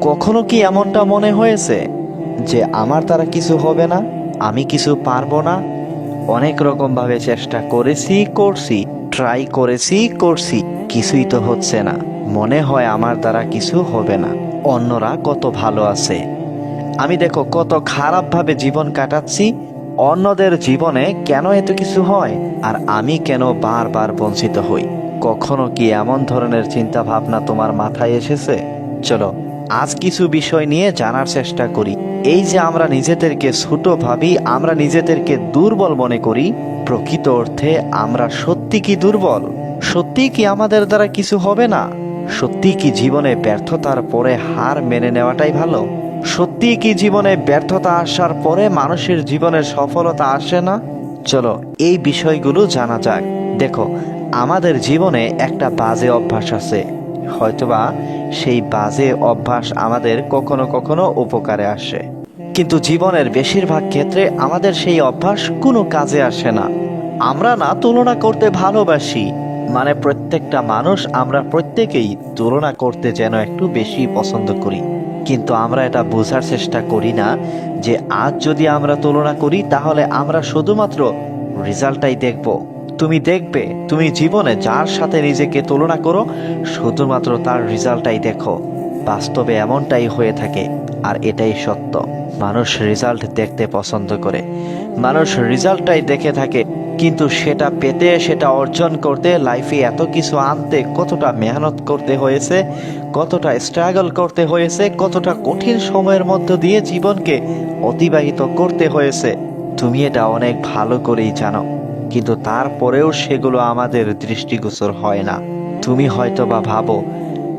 কখনো কি এমনটা মনে হয়েছে যে আমার দ্বারা কিছু হবে না? আমি কিছু পারব না? অনেক রকম ভাবে চেষ্টা করেছি, করছি, ট্রাই করেছি, করছি, কিছুই তো হচ্ছে না। মনে হয় আমার দ্বারা কিছু হবে না। অন্যরা কত ভালো আছে। আমি দেখো কত খারাপভাবে জীবন কাটাচ্ছি। অন্যদের জীবনে কেন এত কিছু হয়? আর আমি কেন বারবার বঞ্চিত হই? কখনো কি এমন ধরনের চিন্তা ভাবনা তোমার মাথায় এসেছে? চলো, আজ কিছু বিষয় নিয়ে জানার চেষ্টা করি। এই যে আমরা নিজেদেরকে ছোট ভাবি, আমরা নিজেদেরকে দুর্বল মনে করি, প্রকৃত অর্থে আমরা সত্যি কি দুর্বল? সত্যি কি আমাদের দ্বারা কিছু হবে না? সত্যি কি জীবনে ব্যর্থতার পরে হার মেনে নেওয়াটাই ভালো? সত্যি কি জীবনে ব্যর্থতা আসার পরে মানুষের জীবনে সফলতা আসে না? চলো, এই বিষয়গুলো জানা যাক। দেখো, আমাদের জীবনে একটা বাজে অভ্যাস আছে। হয়তোবা সেই বাজে অভ্যাস আমাদের কখনো কখনো উপকারে আসে। কিন্তু জীবনের বেশিরভাগ ক্ষেত্রে আমাদের সেই অভ্যাস কোনো কাজে আসে না। আমরা না তুলনা করতে ভালোবাসি মানে প্রত্যেকটা মানুষ আমরা প্রত্যেকেই তুলনা করতে যেন একটু বেশি পছন্দ করি। কিন্তু আমরা এটা বোঝার চেষ্টা করি না যে আজ যদি আমরা তুলনা করি তাহলে আমরা শুধুমাত্র রেজাল্টটাই দেখব। তুমি দেখবে, তুমি জীবনে যার সাথে নিজেকে তুলনা করো, শুধুমাত্র তার রেজাল্টটাই দেখো। বাস্তবে এমনটাই হয়ে থাকে, আর এটাই সত্য। মানুষ রেজাল্ট দেখতে পছন্দ করে। মানুষ রেজাল্টটাই দেখে থাকে, কিন্তু সেটা পেতে, সেটা অর্জন করতে, লাইফে এত কিছু আনতে, কতটা মেহনত করতে হয়েছে, কতটা স্ট্রাগল করতে হয়েছে, কতটা কঠিন সময়ের মধ্য দিয়ে জীবনকে অতিবাহিত করতে হয়েছে। তুমি এটা অনেক ভালো করেই জানো। কিন্তু তারপরেও সেগুলো আমাদের দৃষ্টিগোচর হয় না। তুমি হয়তো বা ভাবো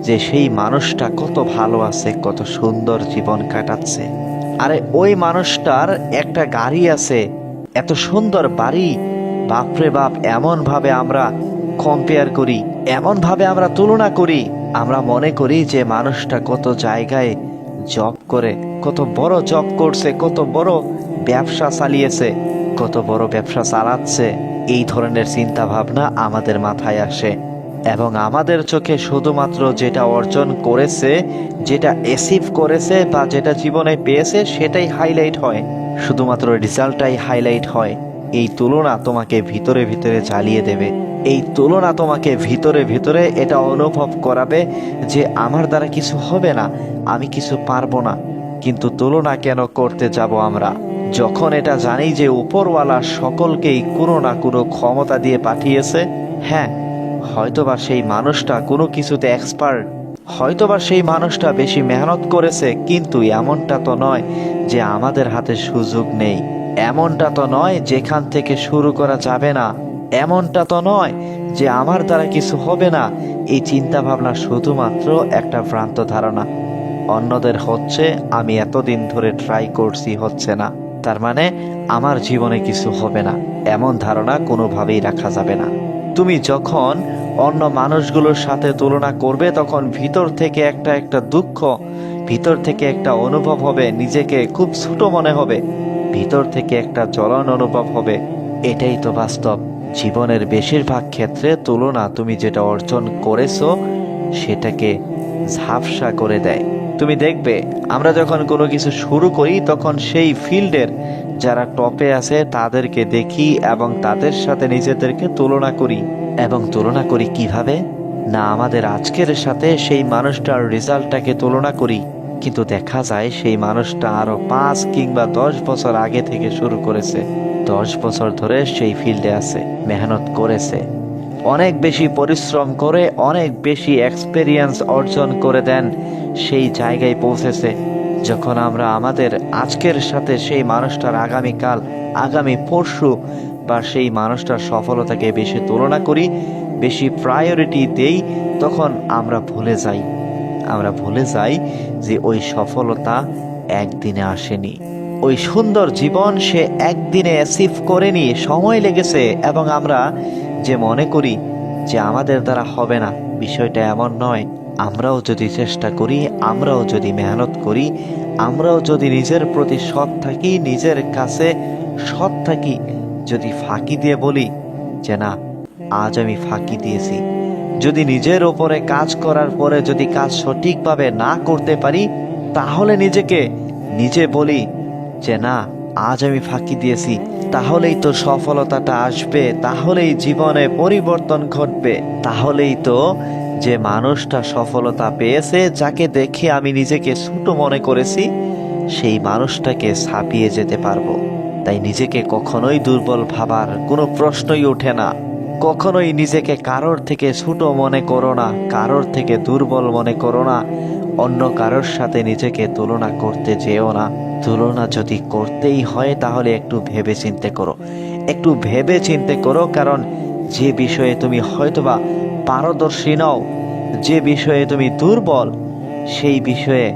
যে সেই মানুষটা কত ভালো আছে, কত সুন্দর জীবন কাটাচ্ছে। আরে ওই মানুষটার একটা গাড়ি আছে, এত সুন্দর বাড়ি। বাপরে বাপ এমন ভাবে আমরা কম্পেয়ার করি এমন ভাবে আমরা তুলনা করি। আমরা মনে করি যে মানুষটা কত জায়গায় জব করে কত বড় জব করছে, কত বড় ব্যবসা চালিয়েছে, কত বড় ব্যবসা চালাচ্ছে, এই ধরনের চিন্তা ভাবনা আমাদের মাথায় আসে। এবং আমাদের চোখে শুধুমাত্র যেটা অর্জন করেছে, যেটা অ্যাচিভ করেছে বা যেটা জীবনে পেয়েছে, সেটাই হাইলাইট হয়। শুধুমাত্র রেজাল্টটাই হাইলাইট হয়। এই তুলনা তোমাকে ভিতরে ভিতরে জ্বালিয়ে দেবে। এই তুলনা তোমাকে ভিতরে ভিতরে এটা অনুভব করাবে যে আমার দ্বারা কিছু হবে না, আমি কিছু পারব না। কিন্তু তুলনা কেন করতে যাব আমরা? যখন এটা জানি যে উপরওয়ালা সকলকেই কোনো না কোনো ক্ষমতা দিয়ে পাঠিয়েছে হ্যাঁ হয়তোবা সেই মানুষটা কোনো কিছুতে এক্সপার্ট হয়তোবা সেই মানুষটা বেশি মেহনত করেছে, কিন্তু এমনটা তো নয় যে আমাদের হাতে সুযোগ নেই। এমনটা তো নয় যেখান থেকে শুরু করা যাবে না। এমনটা তো নয় যে আমার দ্বারা কিছু হবে না। এই চিন্তা ভাবনা শুধুমাত্র একটা ভ্রান্ত ধারণা। অন্যদের হচ্ছে, আমি এতদিন ধরে ট্রাই করছি হচ্ছে না। তার মানে আমার জীবনে কিছু হবে না। এমন ধারণা কোনোভাবেই রাখা যাবে না। তুমি যখন অন্য মানুষগুলোর সাথে তুলনা করবে, তখন ভিতর থেকে একটা একটা দুঃখ, ভিতর থেকে একটা অনুভব হবে, নিজেকে খুব ছোট মনে হবে। ভিতর থেকে একটা জ্বলন অনুভব হবে। এটাই তো বাস্তব। জীবনের বেশিরভাগ ক্ষেত্রে তুলনা তুমি যেটা অর্জন করেছ, সেটাকে ঝাপসা করে দেয়। তুমি দেখবে, আমরা যখন কোনো কিছু শুরু করি, তখন সেই ফিল্ডের যারা টপে আছে, তাদেরকে দেখি এবং তাদের সাথে নিজেদেরকে তুলনা করি। এবং তুলনা করি কীভাবে? না, আমাদের আজকের সাথে সেই মানুষটার রেজাল্টটাকে তুলনা করি। কিন্তু দেখা যায়, সেই মানুষটা আরও পাঁচ কিংবা দশ বছর আগে থেকে শুরু করেছে। দশ বছর ধরে সেই ফিল্ডে আছে, মেহনত করেছে। অনেক বেশি পরিশ্রম করে, অনেক বেশি এক্সপেরিয়েন্স অর্জন করে দেন, সেই জায়গায় পৌঁছেছে। যখন আমরা আমাদের আজকের সাথে সেই মানুষটার আগামীকাল, আগামী পরশু বা সেই মানুষটার সফলতাকে বেশি তুলনা করি, বেশি প্রায়োরিটি দেই, তখন আমরা ভুলে যাই। আমরা ভুলে যাই যে ওই সফলতা একদিনে আসেনি। ওই সুন্দর জীবন সে একদিনে অ্যাচিভ করেনি, সময় লেগেছে এবং আমরা যে মনে করি যে আমাদের দ্বারা হবে না, বিষয়টা এমন নয়। আমরাও যদি চেষ্টা করি, আমরাও যদি মেহনত করি, আমরাও যদি নিজের প্রতি সৎ থাকি, নিজের কাছে সৎ থাকি, যদি ফাঁকি দিয়ে বলি যে না, আজ আমি ফাঁকি দিয়েছি। যদি নিজের ওপরে কাজ করার পরে যদি কাজ সঠিকভাবে না করতে পারি, তাহলে নিজেকে নিজে বলি যে না আজ আমি ফাঁকি দিয়েছি, তাহলেই তো সফলতাটা আসবে, তাহলেই জীবনে পরিবর্তন ঘটবে, তাহলেই তো যে মানুষটা সফলতা পেয়েছে, যাকে দেখে আমি নিজেকে ছোট মনে করেছি, সেই মানুষটাকে ছাপিয়ে যেতে পারব। তাই নিজেকে কখনোই দুর্বল ভাবার কোনো প্রশ্নই ওঠে না। কখনোই নিজেকে কারোর থেকে ছোট মনে করো না, কারোর থেকে দুর্বল মনে করো না, অন্য কারোর সাথে নিজেকে তুলনা করতে যেও না। তুলনা যদি করতেই হয় তাহলে একটু ভেবে চিন্তে করো। একটু ভেবে চিন্তে করো কারণ যে বিষয়ে তুমি হয়তোবা পারদর্শী নও, যে বিষয়ে তুমি দুর্বল, সেই বিষয়ে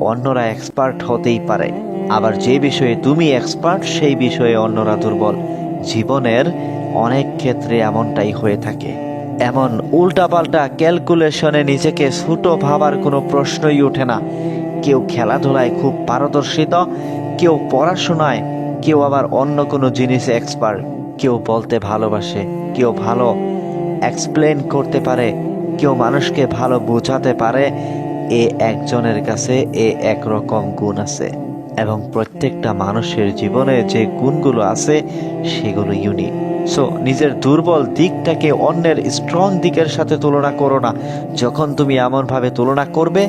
অন্যরা এক্সপার্ট হতেই পারে। আবার যে বিষয়ে তুমি এক্সপার্ট সেই বিষয়ে অন্যরা দুর্বল। জীবনের অনেক ক্ষেত্রে এমনটাই হয়ে থাকে। এমন উল্টাপাল্টা ক্যালকুলেশনে নিজেকে ছোট ভাবার কোনো প্রশ্নই ওঠে না। কেউ খেলাধুলায় খুব পারদর্শিত, কেউ পড়াশোনায়, কেউ আবার অন্য কোনো জিনিসে এক্সপার্ট কেউ বলতে ভালোবাসে, কেউ ভালো এক্সপ্লেন করতে পারে, কেউ মানুষকে ভালো বোঝাতে পারে। এ একজনের কাছে এ একরকম গুণ আছে। এবং প্রত্যেকটা মানুষের জীবনে যে গুণগুলো আছে, সেগুলো ইউনিক সো নিজের দুর্বল দিকটাকে অন্যের স্ট্রং দিকের সাথে তুলনা করো না। যখন তুমি এমনভাবে তুলনা করবে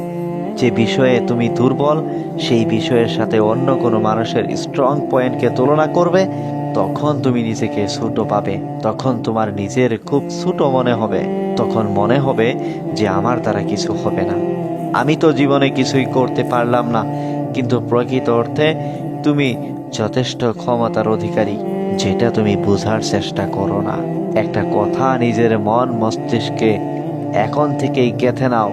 যে বিষয়ে তুমি দুর্বল, সেই বিষয়ের সাথে অন্য কোনো মানুষের স্ট্রং পয়েন্টকে তুলনা করবে, তখন তুমি নিজেকে ছোট পাবে। তখন তোমার নিজের খুব ছোট মনে হবে। তখন মনে হবে যে আমার দ্বারা কিছু হবে না। আমি তো জীবনে কিছুই করতে পারলাম না। কিন্তু প্রকৃত অর্থে তুমি যথেষ্ট ক্ষমতার অধিকারী, যেটা তুমি বোঝার চেষ্টা করো না। একটা কথা নিজের মন মস্তিষ্কে এখন থেকেই গেথে নাও।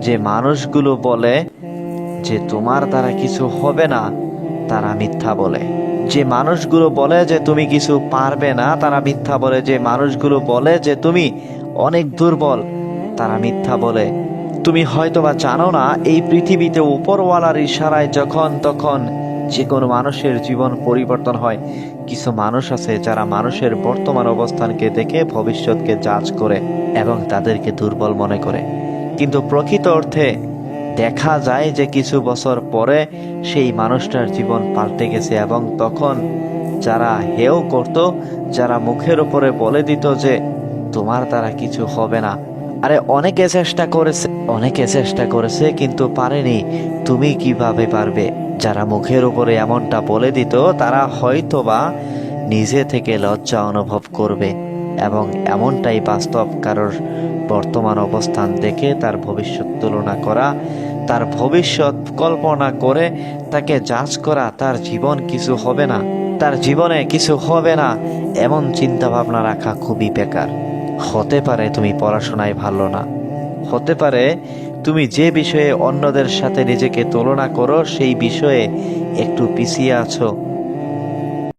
যে মানুষগুলো বলে যে তোমার দ্বারা কিছু হবে না, তারা মিথ্যা বলে। যে মানুষগুলো বলে যে তুমি কিছু পারবে না, তারা মিথ্যা বলে। যে মানুষগুলো বলে যে তুমি অনেক দুর্বল, তারা মিথ্যা বলে। তুমি হয়তোবা জানো না, এই পৃথিবীতে উপরওয়ালার ইশারায় যখন তখন যে কোনো মানুষের জীবন পরিবর্তন হয়। কিছু মানুষ আছে যারা মানুষের বর্তমান অবস্থানকে দেখে ভবিষ্যৎকে যাচ করে এবং তাদেরকে দুর্বল মনে করে। কিন্তু প্রকৃত অর্থে দেখা যায় যে কিছু বছর পরে সেই মানুষটার জীবন পাল্টে গেছে এবং তখন যারা হেও করত, যারা মুখের উপরে বলে দিত যে তোমার দ্বারা কিছু হবে না আরে, অনেকে চেষ্টা করেছে, অনেকে চেষ্টা করেছে, কিন্তু পারেনি। তুমি কীভাবে পারবে? যারা মুখের উপরে এমনটা বলে দিত, তারা হয়তোবা নিজে থেকে লজ্জা অনুভব করবে। এবং এমনটাই বাস্তব কারোর বর্তমান অবস্থান দেখে তার ভবিষ্যৎ তুলনা করা, তার ভবিষ্যৎ কল্পনা করে তাকে যাচ করা, তার জীবন কিছু হবে না। তার জীবনে কিছু হবে না, এমন চিন্তা ভাবনা রাখা খুবই বেকার। হতে পারে তুমি পড়াশোনায় ভালো না। হতে পারে তুমি যে বিষয়ে অন্যদের সাথে নিজেকে তুলনা করো, সেই বিষয়ে একটু পিছিয়ে আছো।